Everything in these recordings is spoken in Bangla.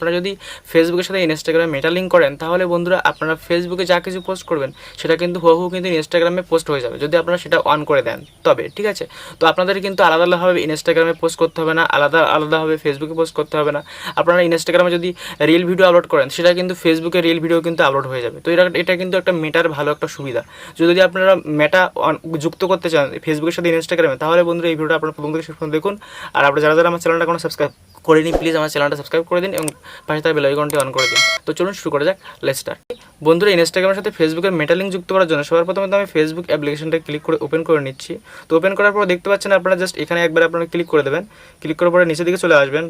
আপনারা যদি ফেসবুকের সাথে ইনস্টাগ্রামে মেটা লিঙ্ক করেন, তাহলে বন্ধুরা আপনারা ফেসবুকে যা কিছু পোস্ট করবেন, সেটা কিন্তু হুবহু কিন্তু ইনস্টাগ্রামে পোস্ট হয়ে যাবে, যদি আপনারা সেটা অন করে দেন। তবে, ঠিক আছে? তো আপনাদের কিন্তু আলাদা আলাদাভাবে ইনস্টাগ্রামে পোস্ট করতে হবে না, আলাদা আলাদাভাবে ফেসবুকে পোস্ট করতে হবে না। আপনারা ইনস্টাগ্রামে যদি রিল ভিডিও আপলোড করেন, সেটা কিন্তু ফেসবুকে রিল ভিডিও কিন্তু আপলোড হয়ে যাবে। তো এটা এটা কিন্তু একটা মেটার ভালো একটা সুবিধা। যদি আপনারা মেটা যুক্ত করতে চান ফেসবুকের সাথে ইনস্টাগ্রামে তাহলে বন্ধুরা এই ভিডিওটা আপনারা প্রথম থেকে শেষ পর্যন্ত দেখুন। আর আপনারা যারা যারা আমার চ্যানেলটা কোনো সাবস্ক্রাইব করেনি প্লিজ আমার চ্যানেলটা সাবস্ক্রাইব করে দিন এবং পাশে তার বেলাইকনটি অন করে দিন। তো চলুন শুরু করা যাক লেস্টার বন্ধুরা ইনস্টাগ্রামের সাথে ফেসবুকের মেটা লিঙ্ক যুক্ত করার জন্য সবার প্রথমে আমি ফেসবুক অ্যাপ্লিকেশনটা ক্লিক করে ওপেন করে নিচ্ছি। তো ওপেন করার পর দেখতে পাচ্ছেন আপনারা জাস্ট এখানে একবার আপনারা ক্লিক করে দেবেন। ক্লিক করার পরে নিচের দিকে চলে আসবেন।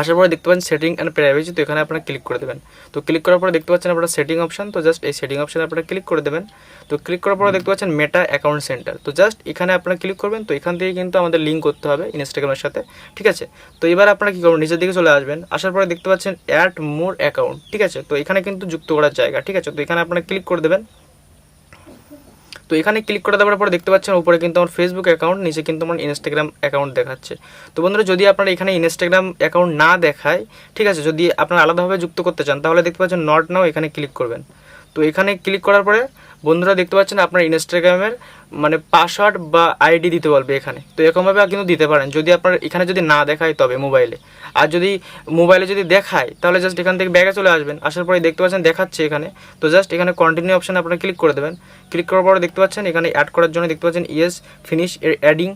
আসার পরে দেখতে পাচ্ছেন সেটিং অ্যান্ড প্রাইভেসি তো এখানে আপনারা ক্লিক করে দেবেন। তো ক্লিক করার পরে দেখতে পাচ্ছেন আপনারা সেটিং অপশন তো জাস্ট এই সেটিং অপশনে আপনারা ক্লিক করে দেবেন। তো ক্লিক করার পরে দেখতে পাচ্ছেন মেটা অ্যাকাউন্ট সেন্টার তো জাস্ট এখানে আপনারা ক্লিক করবেন, তো এখান থেকে কিন্তু আমাদের লিঙ্ক করতে হবে ইনস্টাগ্রামের সাথে, ঠিক আছে? তো এবার আপনারা কী করবেন? নিচের দিকে চলে আসবেন, আসার পরে দেখতে পাচ্ছেন অ্যাড মোর অ্যাকাউন্ট ঠিক আছে? তো এখানে কিন্তু যুক্ত করার জায়গা, ঠিক আছে? তো এখানে আপনারা ক্লিক করে দেবেন। তো এখানে ক্লিক করে দেওয়ার পরে দেখতে পাচ্ছেন উপরে কিন্তু আমার ফেসবুক অ্যাকাউন্ট নিচে কিন্তু আমার ইনস্টাগ্রাম অ্যাকাউন্ট দেখাচ্ছে। তো বন্ধুরা, যদি আপনারা এখানে ইনস্টাগ্রাম অ্যাকাউন্ট না দেখায়, ঠিক আছে, যদি আপনারা আলাদাভাবে যুক্ত করতে চান, তাহলে দেখতে পাচ্ছেন নট নাও এখানে ক্লিক করবেন। তো এখানে ক্লিক করার পরে বন্ধুরা দেখতে পাচ্ছেন আপনার ইনস্টাগ্রামের মানে পাসওয়ার্ড বা আইডি দিতে বলবে এখানে। তো এরকমভাবে কিন্তু দিতে পারেন। যদি আপনার এখানে যদি না দেখায় তবে মোবাইলে আর যদি মোবাইলে যদি দেখায়, তাহলে জাস্ট এখান থেকে ব্যাগে চলে আসবেন। আসার পরে দেখতে পাচ্ছেন দেখাচ্ছে এখানে। তো জাস্ট এখানে কন্টিনিউ অপশানে আপনারা ক্লিক করে দেবেন। ক্লিক করার পরে দেখতে পাচ্ছেন এখানে অ্যাড করার জন্য দেখতে পাচ্ছেন ইয়েস ফিনিশ অ্যাডিং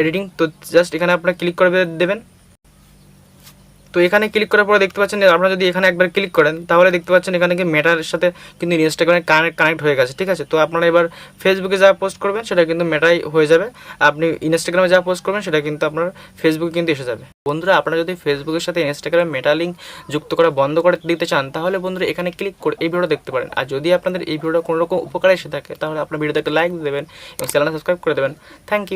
এডিটিং তো জাস্ট এখানে আপনারা ক্লিক করে দেবেন। তো এখানে ক্লিক করার পরে দেখতে পাচ্ছেন আপনারা যদি এখানে একবার ক্লিক করেন, তাহলে দেখতে পাচ্ছেন এখানে কি মেটার সাথে কিন্তু ইনস্টাগ্রামে কানেক্ট কানেক্ট হয়ে গেছে, ঠিক আছে? তো আপনারা এবার ফেসবুকে যা পোস্ট করবেন, সেটা কিন্তু মেটাই হয়ে যাবে। আপনি ইনস্টাগ্রামে যা পোস্ট করবেন, সেটা কিন্তু আপনার ফেসবুকে কিন্তু এসে যাবে। বন্ধুরা, আপনারা যদি ফেসবুকের সাথে ইনস্টাগ্রামে মেটা লিঙ্ক যুক্ত করা বন্ধ করে দিতে চান, তাহলে বন্ধুরা এখানে ক্লিক করে এই ভিডিওটা দেখতে পারেন। আর যদি আপনাদের এই ভিডিওটা কোনো রকম উপকার এসে থাকে, তাহলে আপনার ভিডিওতে একটা লাইক দেবেন এবং চ্যানেলটা সাবস্ক্রাইব করে দেবেন। Thank you